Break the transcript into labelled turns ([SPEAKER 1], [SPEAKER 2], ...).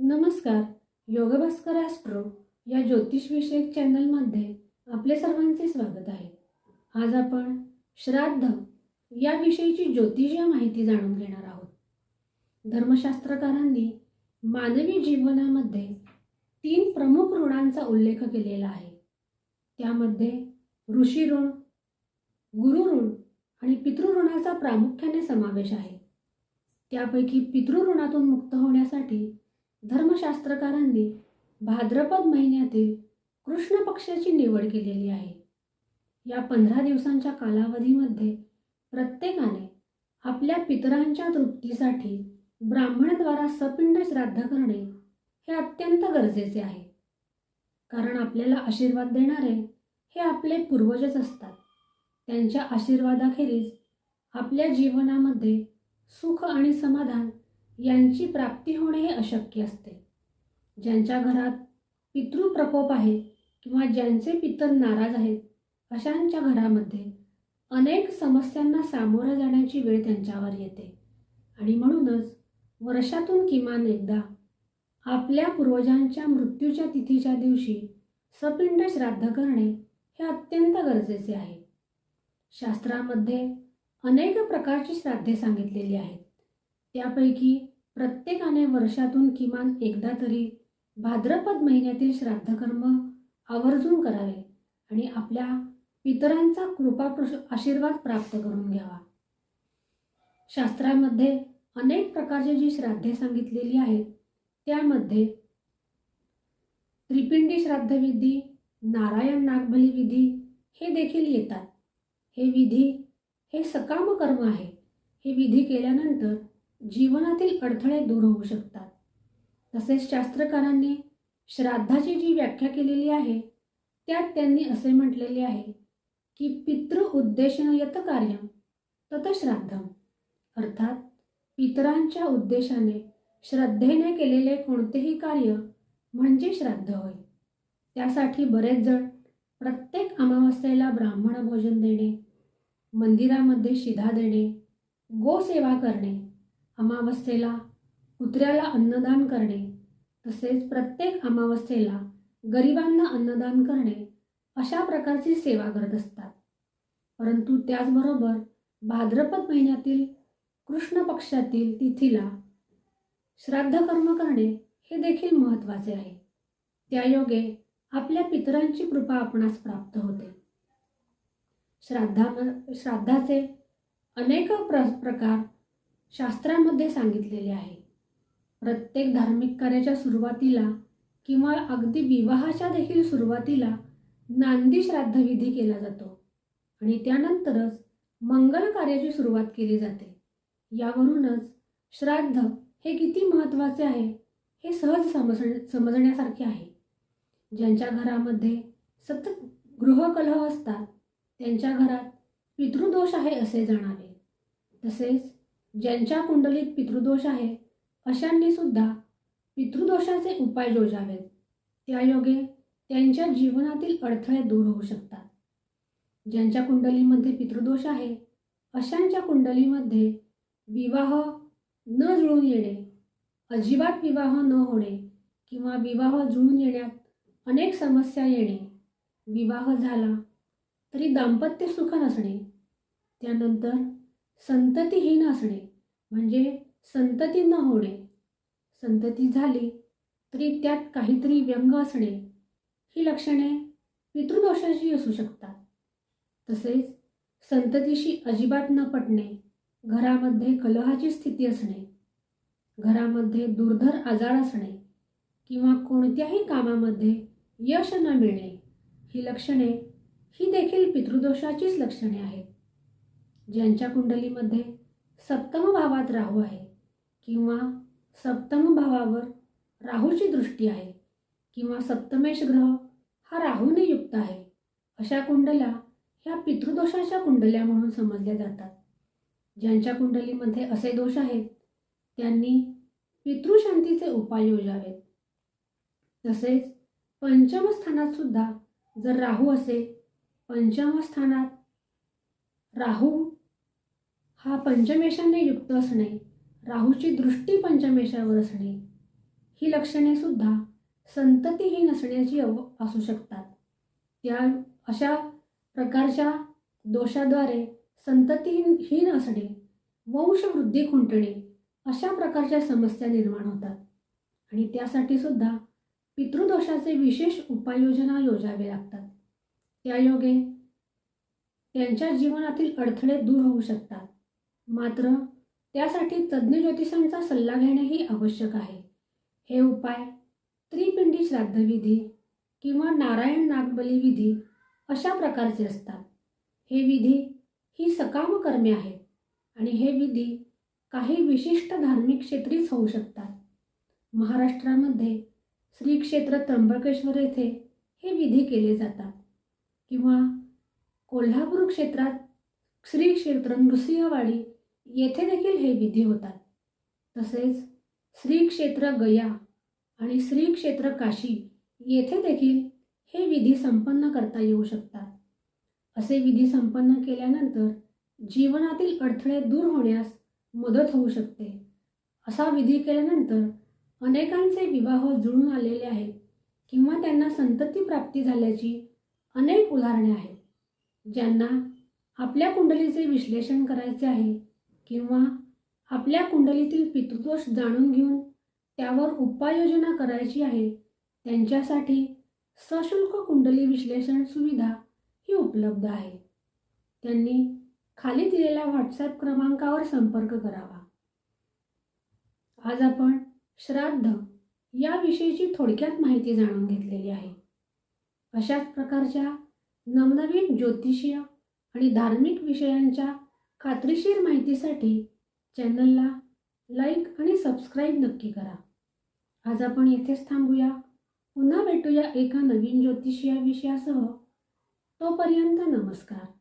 [SPEAKER 1] नमस्कार योगभास्कर ॲस्ट्रो या ज्योतिषविषयक चॅनलमध्ये आपले सर्वांचे स्वागत आहे. आज आपण श्राद्ध याविषयीची ज्योतिषीय माहिती जाणून घेणार आहोत. धर्मशास्त्रकारांनी मानवी जीवनामध्ये तीन प्रमुख ऋणांचा उल्लेख केलेला आहे. त्यामध्ये ऋषी ऋण गुरु ऋण आणि पितृऋणाचा प्रामुख्याने समावेश आहे. त्यापैकी पितृऋणातून मुक्त होण्यासाठी धर्मशास्त्रकारांनी भाद्रपद महिन्यातील कृष्ण पक्षाची निवड केलेली आहे. या पंधरा दिवसांच्या कालावधीमध्ये प्रत्येकाने आपल्या पितरांच्या तृप्तीसाठी ब्राह्मणद्वारा सपिंड श्राद्ध करणे हे अत्यंत गरजेचे आहे. कारण आपल्याला आशीर्वाद देणारे हे आपले पूर्वजच असतात. त्यांच्या आशीर्वादाखेरीज आपल्या जीवनामध्ये सुख आणि समाधान यांची प्राप्ती होणे हे अशक्य असते. ज्यांच्या घरात पितृप्रकोप आहे किंवा ज्यांचे पितर नाराज आहेत अशांच्या घरामध्ये अनेक समस्यांना सामोरं जाण्याची वेळ त्यांच्यावर येते. आणि म्हणूनच वर्षातून किमान एकदा आपल्या पूर्वजांच्या मृत्यूच्या तिथीच्या दिवशी सपिंड श्राद्ध करणे हे अत्यंत गरजेचे आहे. शास्त्रामध्ये अनेक प्रकारची श्राद्धे सांगितलेली आहेत. त्यापैकी प्रत्येकाने वर्षातून किमान एकदा तरी भाद्रपद महिन्यातील श्राद्धकर्म आवर्जून करावे आणि आपल्या पितरांचा कृपा आशीर्वाद प्राप्त करून घ्यावा. शास्त्रामध्ये अनेक प्रकारची जी श्राद्धे सांगितलेली आहेत त्यामध्ये त्रिपिंडी श्राद्धविधी नारायण नागबली विधी हे देखील येतात. हे विधी हे सकाम कर्म आहे. हे विधी केल्यानंतर जीवनातील अडथळे दूर होऊ शकतात. तसेच शास्त्रकारांनी श्राद्धाची जी व्याख्या केलेली आहे त्यात त्यांनी असे म्हटलेले आहे की पितृ उद्देशन यत कार्यम तत श्राद्धम अर्थात पितरांच्या उद्देशाने श्रद्धेने केलेले कोणतेही कार्य म्हणजे श्राद्ध होय. त्यासाठी बरेच जण प्रत्येक अमावस्येला ब्राह्मण भोजन देणे मंदिरामध्ये शिधा देणे गोसेवा करणे अमावस्येला कुत्र्याला अन्नदान करणे तसेच प्रत्येक अमावस्येला गरिबांना अन्नदान करणे अशा प्रकारची सेवा करत असतात. परंतु त्याचबरोबर भाद्रपद महिन्यातील कृष्ण पक्षातील तिथीला श्राद्धकर्म करणे हे देखील महत्त्वाचे आहे. त्यायोगे आपल्या पितरांची कृपा आपणास प्राप्त होते. श्राद्धा श्राद्धाचे अनेक प्र प्रकार शास्त्रामध्ये सांगितलेले आहे. प्रत्येक धार्मिक कार्याच्या सुरुवातीला किंवा अगदी विवाहाच्या देखील सुरुवातीला नांदी श्राद्धविधी केला जातो आणि त्यानंतरच मंगल कार्याची सुरुवात केली जाते. यावरूनच श्राद्ध हे किती महत्त्वाचे आहे हे सहज समज समजण्यासारखे आहे. ज्यांच्या घरामध्ये सतत गृहकलह असतात त्यांच्या घरात पितृदोष आहे असे जाणावे. तसेच ज्यांच्या कुंडलीत पितृदोष आहे अशांनी सुद्धा पितृदोषाचे उपाय योजावेत. त्यायोगे त्यांच्या जीवनातील अडथळे दूर होऊ शकतात. ज्यांच्या कुंडलीमध्ये पितृदोष आहे अशांच्या कुंडलीमध्ये विवाह न जुळून येणे अजिबात विवाह न होणे किंवा विवाह जुळून येण्यात अनेक समस्या येणे विवाह झाला तरी दाम्पत्य सुख नसणे त्यानंतर संततीहीन असणे म्हणजे संतती न होणे. संतती झाली तरी त्यात काहीतरी व्यंग असणे. ही लक्षणे पितृदोषाची असू शकतात. तसेच संततीशी अजिबात न पटणे घरामध्ये कलहाची स्थिती असणे घरामध्ये दुर्धर आजार असणे किंवा कोणत्याही कामामध्ये यश न मिळणे ही लक्षणे ही देखील पितृदोषाचीच लक्षणे आहेत. ज्यांच्या कुंडलीमध्ये सप्तम भावात राहू आहे किंवा सप्तम भावावर राहूची दृष्टी आहे किंवा सप्तमेश ग्रह हा राहूने युक्त आहे अशा कुंडल्या ह्या पितृदोषाच्या कुंडल्या म्हणून समजल्या जातात. ज्यांच्या कुंडलीमध्ये असे दोष आहेत त्यांनी पितृशांतीचे उपाय योजावेत. तसेच पंचमस्थानात सुद्धा जर राहू असेल पंचमस्थानात राहू हा पंचमेशाने युक्त असणे राहूची दृष्टी पंचमेशावर असणे ही लक्षणे सुद्धा संततीहीन असण्याची अव असू शकतात. त्या अशा प्रकारच्या दोषाद्वारे संततीहीन असणे वंशवृद्धी खुंटणे अशा प्रकारच्या समस्या निर्माण होतात. आणि त्यासाठी सुद्धा पितृदोषाचे विशेष उपाययोजना योजावे लागतात. त्यायोगे त्यांच्या जीवनातील अडथळे दूर होऊ शकतात. मात्र त्यासाठी तज्ज्ञ ज्योतिषांचा सल्ला घेणेही आवश्यक आहे. हे उपाय त्रिपिंडी श्राद्धविधी किंवा नारायण नागबली विधी अशा प्रकारचे असतात. हे विधी ही सकाम कर्मे आहेत आणि हे विधी काही विशिष्ट धार्मिक क्षेत्रीच होऊ शकतात. महाराष्ट्रामध्ये श्री क्षेत्र त्र्यंबकेश्वर येथे हे विधी केले जातात किंवा कोल्हापूर क्षेत्रात श्री क्षेत्र नृसिंहवाडी येथे देखील हे विधी होतात. तसेच श्री क्षेत्र गया आणि श्री क्षेत्र काशी येथे देखील हे विधी संपन्न करता येऊ शकतात. असे विधी संपन्न केल्यानंतर जीवनातील अडथळे दूर होण्यास मदत होऊ शकते. असा विधी केल्यानंतर अनेकांचे विवाह जुळून आलेले आहेत किंवा त्यांना संतती प्राप्ती झाल्याची अनेक उदाहरणे आहेत. ज्यांना आपल्या कुंडलीचे विश्लेषण करायचे आहे किंवा आपल्या कुंडलीतील पितृदोष जाणून घेऊन त्यावर उपाययोजना करायची आहे त्यांच्यासाठी सशुल्क कुंडली विश्लेषण सुविधा ही उपलब्ध आहे. त्यांनी खाली दिलेल्या व्हॉट्सॲप क्रमांकावर संपर्क करावा. आज आपण श्राद्ध याविषयीची थोडक्यात माहिती जाणून घेतलेली आहे. अशाच प्रकारच्या नवनवीन ज्योतिषीय आणि धार्मिक विषयांच्या खात्रीशीर माहितीसाठी चॅनलला लाईक आणि सबस्क्राईब नक्की करा. आज आपण येथेच थांबूया. पुन्हा भेटूया एका नवीन ज्योतिषीय विषयासह. तोपर्यंत नमस्कार.